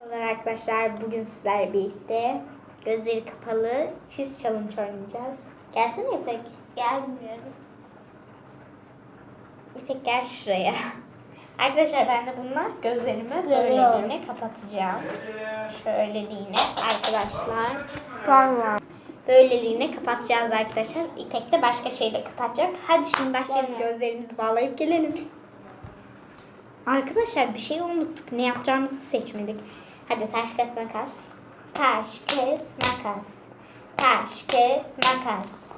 Merhabalar arkadaşlar. Bugün sizlerle birlikte gözleri kapalı çiz challenge oynayacağız. Gelsene İpek. Gelmiyorum. İpek gel şuraya. Arkadaşlar ben de bununla gözlerimi böyleliğine kapatacağım. Şöyleliğine arkadaşlar. Tamam. Böyleliğine kapatacağız arkadaşlar. İpek de başka şeyle kapatacak. Hadi şimdi başlayalım. Gözlerimizi bağlayıp gelelim. Arkadaşlar bir şey unuttuk. Ne yapacağımızı seçmedik. Hadi taş kağıt makas. Taş kağıt makas. Taş kağıt makas.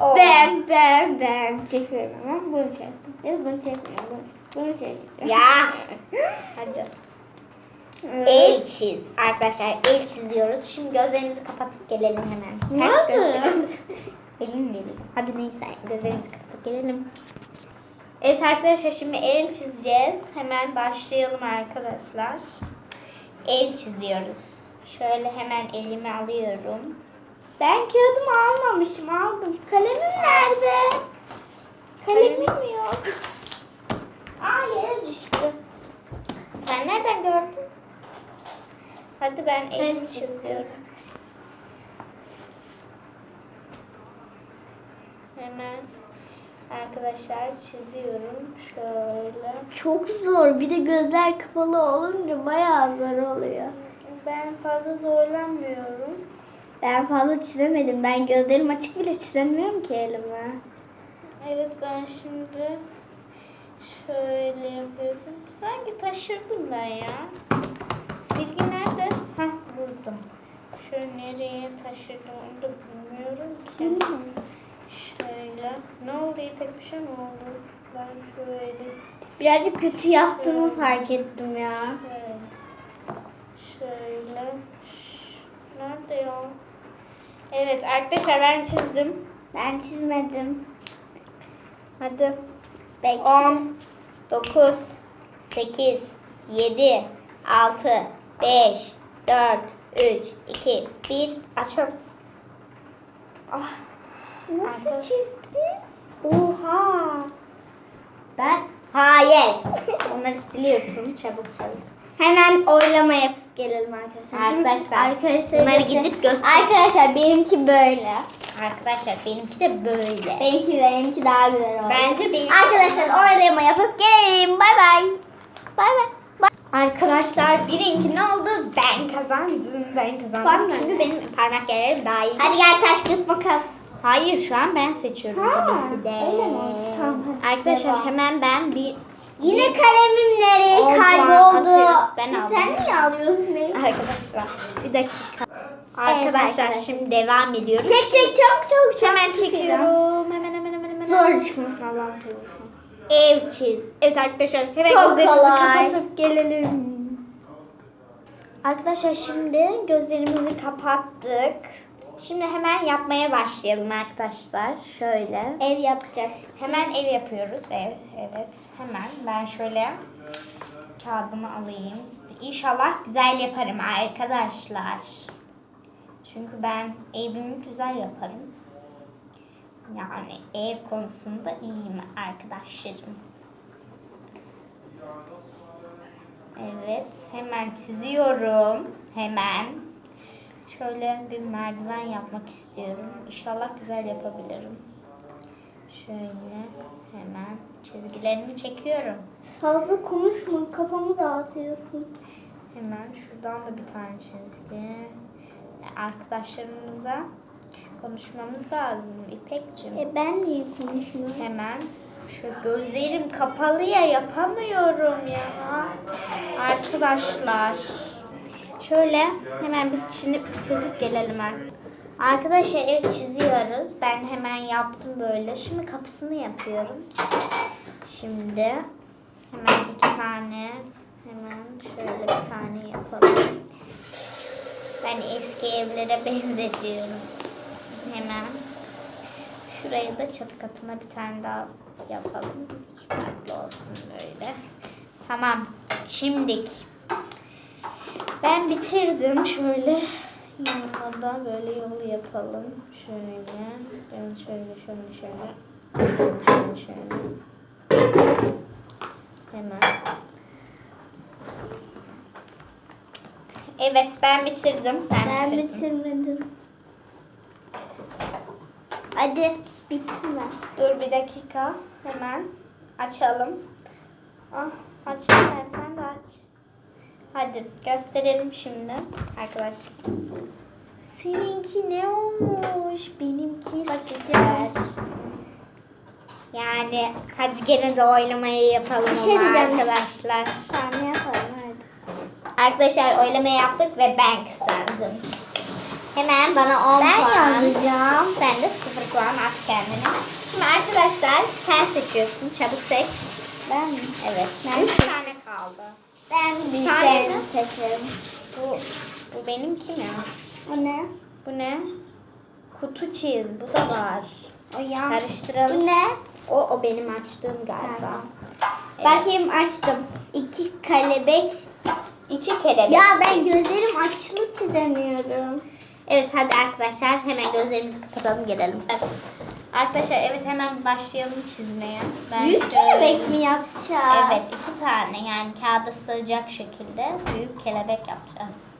Oo. Ben ben ben çekiyorum ama bunu çektim. Ya bunu çekmiyorum. Bunu, bunu çektim. Ya. Hadi. El çiz. Arkadaşlar el çiziyoruz. Şimdi gözlerimizi kapatıp gelelim hemen. Ters gösteriyoruz. Elin dedi. Hadi neyse gözlerimizi kapatıp gelelim. Evet arkadaşlar şimdi el çizeceğiz. Hemen başlayalım arkadaşlar. El çiziyoruz. Şöyle hemen elimi alıyorum. Ben kağıdımı almamışım. Aldım. Kalemim nerede? Kalemim yok. Aa yere düştü. Sen nereden gördün? Hadi ben Ses elimi çıktı. çiziyorum. Hemen arkadaşlar çiziyorum. Şöyle. Çok zor. Bir de gözler kapalı olunca bayağı zor oluyor. Ben fazla zorlanmıyorum. Ben fazla çizemedim. Ben gözlerim açık bile çizemiyorum ki elime. Evet ben şimdi şöyle yapıyorum. Sanki taşırdım ben ya. Silgi nerede? Hah burada. Şöyle nereye taşırdım onu da bilmiyorum ki. Şöyle. Ne oldu İpek bir şey mi oldu? Ben şöyle. Birazcık kötü yaptığımı fark ettim ya. Şöyle. Şöyle. Nerede ya? Evet arkadaşlar ben çizdim. Ben çizmedim. Hadi. Bekle. 10, 9, 8, 7, 6, 5, 4, 3, 2, 1. Açalım. Ah, Nasıl Arka- çizdin? oha. Ben? Hayır. Onları siliyorsun çabuk çabuk. Hemen oylama yapıp gelelim arkadaşlar. Arkadaşlar, Arkadaşlar bunları gidip göster. Arkadaşlar benimki böyle. Arkadaşlar benimki de böyle. Benimki benimki daha güzel oldu. Bence benim- Arkadaşlar oylama yapıp gelelim. Bay bay. Bay bay. Arkadaşlar birinki ne oldu? Ben kazandım. Ben kazandım. Bak de. benim parmak yerlerim daha iyi. Hadi gel taş kağıt makas. Hayır şu an ben seçiyorum Ha, tabii ki de. öyle mi? Tamam, Arkadaşlar devam. hemen ben bir Yine kalemim nereye Oldu, kayboldu? atıyorum. Ben aldım. Sen niye alıyorsun benim? arkadaşlar bir dakika. Arkadaşlar arkadaşlar. şimdi devam ediyoruz. Çek çek çok çok çok. Hemen çekiyorum. Hemen hemen hemen hemen. Zor çıkmasın Allah'ını seviyorsan. Ev çiz. Evet arkadaşlar hemen Çok gözlerimizi kolay. kapatıp gelelim. Arkadaşlar şimdi gözlerimizi kapattık. Şimdi hemen yapmaya başlayalım arkadaşlar. Şöyle. Ev yapacak. Hemen ev yapıyoruz. Ev. Evet. Hemen ben şöyle kağıdımı alayım. İnşallah güzel yaparım arkadaşlar. Çünkü ben evimi güzel yaparım. Yani ev konusunda iyiyim arkadaşlarım. Evet, hemen çiziyorum. Hemen. Şöyle bir merdiven yapmak istiyorum. İnşallah güzel yapabilirim. Şöyle hemen çizgilerimi çekiyorum. Fazla konuşma kafamı dağıtıyorsun. Hemen şuradan da bir tane çizgi. Arkadaşlarımıza konuşmamız lazım İpek'cim. E ben niye konuşmuyorum? Hemen şu gözlerim kapalı ya yapamıyorum ya. Arkadaşlar. Şöyle hemen biz şimdi çizip gelelim artık. Arkadaşlar ev çiziyoruz. Ben hemen yaptım böyle. Şimdi kapısını yapıyorum. Şimdi hemen iki tane hemen şöyle bir tane yapalım. Ben eski evlere benzetiyorum. Hemen Şuraya da çatı katına bir tane daha yapalım. İki katlı olsun böyle. Tamam. Şimdik. Ben bitirdim. Şöyle yanına da böyle yol yapalım. Şöyle. Ben şöyle şöyle şöyle. Şöyle şöyle. Hemen. Evet ben bitirdim. Ben, Ben bitirdim. bitirmedim. Hadi bitirme. Dur bir dakika. Hemen açalım. Ah, açtım ben. Sen de aç. Hadi gösterelim şimdi arkadaşlar. Seninki ne olmuş? Benimki süper. Yani hadi gene de oylamayı yapalım Bir şey ama diyeceğim. arkadaşlar. Tamam yapalım hadi. Arkadaşlar oylamayı yaptık ve ben kazandım. Hemen bana 10 Ben puan. yazacağım. Sen de 0 puan at kendine. Şimdi arkadaşlar sen seçiyorsun. Çabuk seç. Ben mi? Evet. Ben 3 tane kaldı. Ben tane büyüklerini seçerim. Bu, bu benimki mi? O ne? Bu ne? Kutu çiz. Bu da var. O ya. Karıştıralım. Bu ne? O, o benim açtığım galiba. Evet. Bakayım açtım. İki kelebek. İki kelebek. Ya ben gözlerim açılı çizemiyorum. Evet hadi arkadaşlar hemen gözlerimizi kapatalım gelelim. Arkadaşlar evet hemen başlayalım çizmeye. Ben Büyük kelebek mi yapacağız? Evet iki tane yani kağıda sığacak şekilde büyük kelebek yapacağız.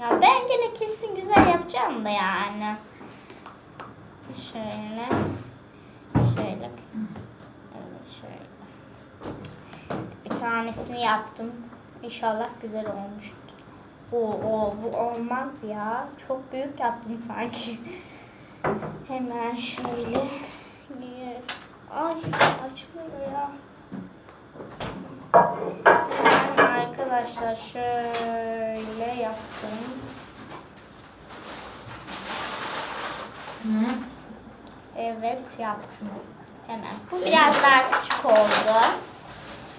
Ya ben gene kesin güzel yapacağım da yani. Şöyle. Şöyle. Evet şöyle. Bir tanesini yaptım. İnşallah güzel olmuştur. Oo, oo, bu olmaz ya. Çok büyük yaptım sanki. Hemen şöyle. Ay açmıyor ya. Hemen arkadaşlar şöyle yaptım. Evet yaptım. Hemen. Bu biraz daha küçük oldu.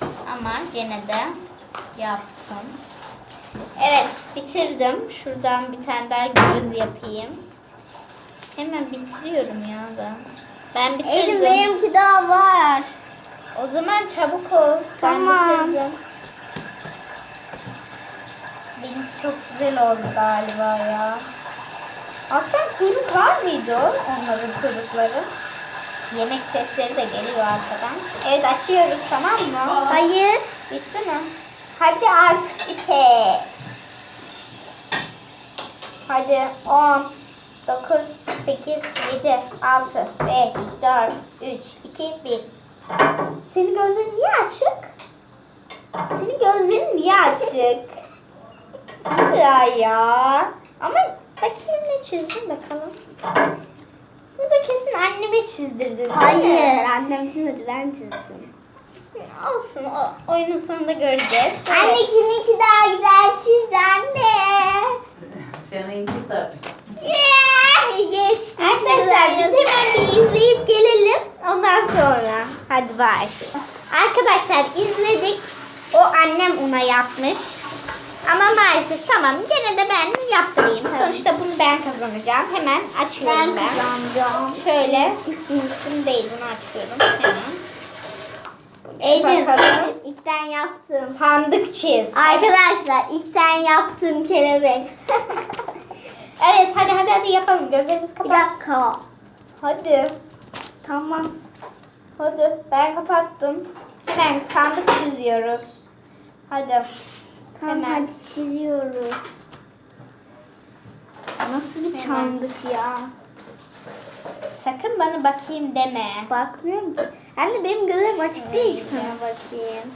Ama gene de yaptım. Evet bitirdim. Şuradan bir tane daha göz yapayım. Hemen bitiriyorum ya ben. Ben bitirdim. Ecim benimki daha var. O zaman çabuk ol. Tamam. Ben bitirdim. Benimki çok güzel oldu galiba ya. Hatta kuyruk var mıydı onların kuyrukları? Yemek sesleri de geliyor arkadan. Evet açıyoruz tamam mı? Hayır. Bitti mi? Hadi artık ipe. Hadi 10, 9, 8, 7, 6, 5, 4, 3, 2, 1. Senin gözlerin niye açık? Senin gözlerin niye açık? Ya ya. Ama bakayım ne çizdin bakalım. Burada kesin anneme çizdirdin. Hayır. Annem çizmedi ben çizdim. Olsun o oyunun sonunda göreceğiz. Anne Evet. kiminki daha güzel çiz anne. Seninki tabii. Yeah, geçti. Arkadaşlar biz hemen bir izleyip gelelim. Ondan sonra. Arkadaşlar izledik. O annem ona yapmış. Ama maalesef tamam gene de ben yaptırayım. Sonuçta bunu ben kazanacağım. Hemen ben açıyorum ben. kazanacağım. Şöyle. Bunu değil bunu açıyorum. Hemen. Ecem, Bakalım. ilk tane yaptım. Sandık çiz. Arkadaşlar ilk tane yaptığım kelebek. Evet hadi hadi hadi yapalım. Gözlerimizi Bir kapat. dakika. Hadi. Tamam. Hadi ben kapattım. Hemen sandık çiziyoruz. Hadi. Tamam Hemen. hadi çiziyoruz. Nasıl bir Hemen. çandık ya? Sakın bana bakayım deme. Bakmıyorum ki. Anne benim gözlerim açık değil ki sana bakayım.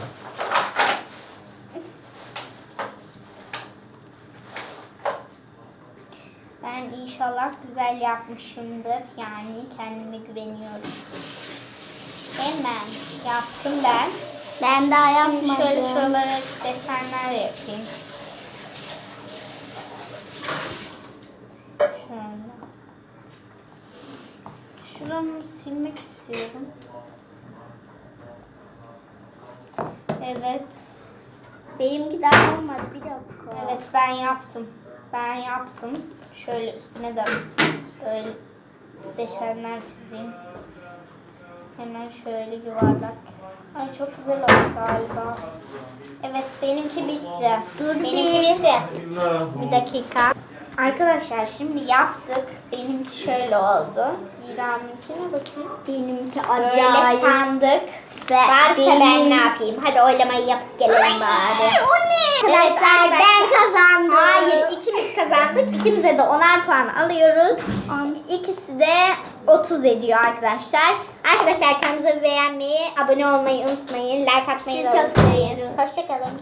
Ben inşallah güzel yapmışımdır. Yani kendime güveniyorum. Hemen yaptım ben. Ben daha Şimdi yapmadım. şöyle şuralara desenler yapayım. Şöyle. Şuramı silmek istiyorum. Evet. Benimki daha olmadı. Bir dakika. Evet ben yaptım. Ben yaptım. Şöyle üstüne de böyle desenler çizeyim. Hemen şöyle yuvarlak. Ay çok güzel oldu galiba. Evet benimki bitti. Dur benimki bir. bitti. Bir dakika. Arkadaşlar şimdi yaptık. Benimki şöyle oldu. İran'ınkine bakayım. Benimki Böyle acayip. Sandık. Varsa ben benim. ne yapayım? Hadi oylamayı yapıp gelelim bari. o ne? Evet, Arkadaşlar ben arkadaşlar. kazandım. Hayır ikimiz kazandık. İkimize de 10'ar puan alıyoruz. İkisi de 30 ediyor arkadaşlar. Arkadaşlar kanalımızı beğenmeyi, abone olmayı unutmayın. Like atmayı Sizi da çok unutmayın. Hoşçakalın.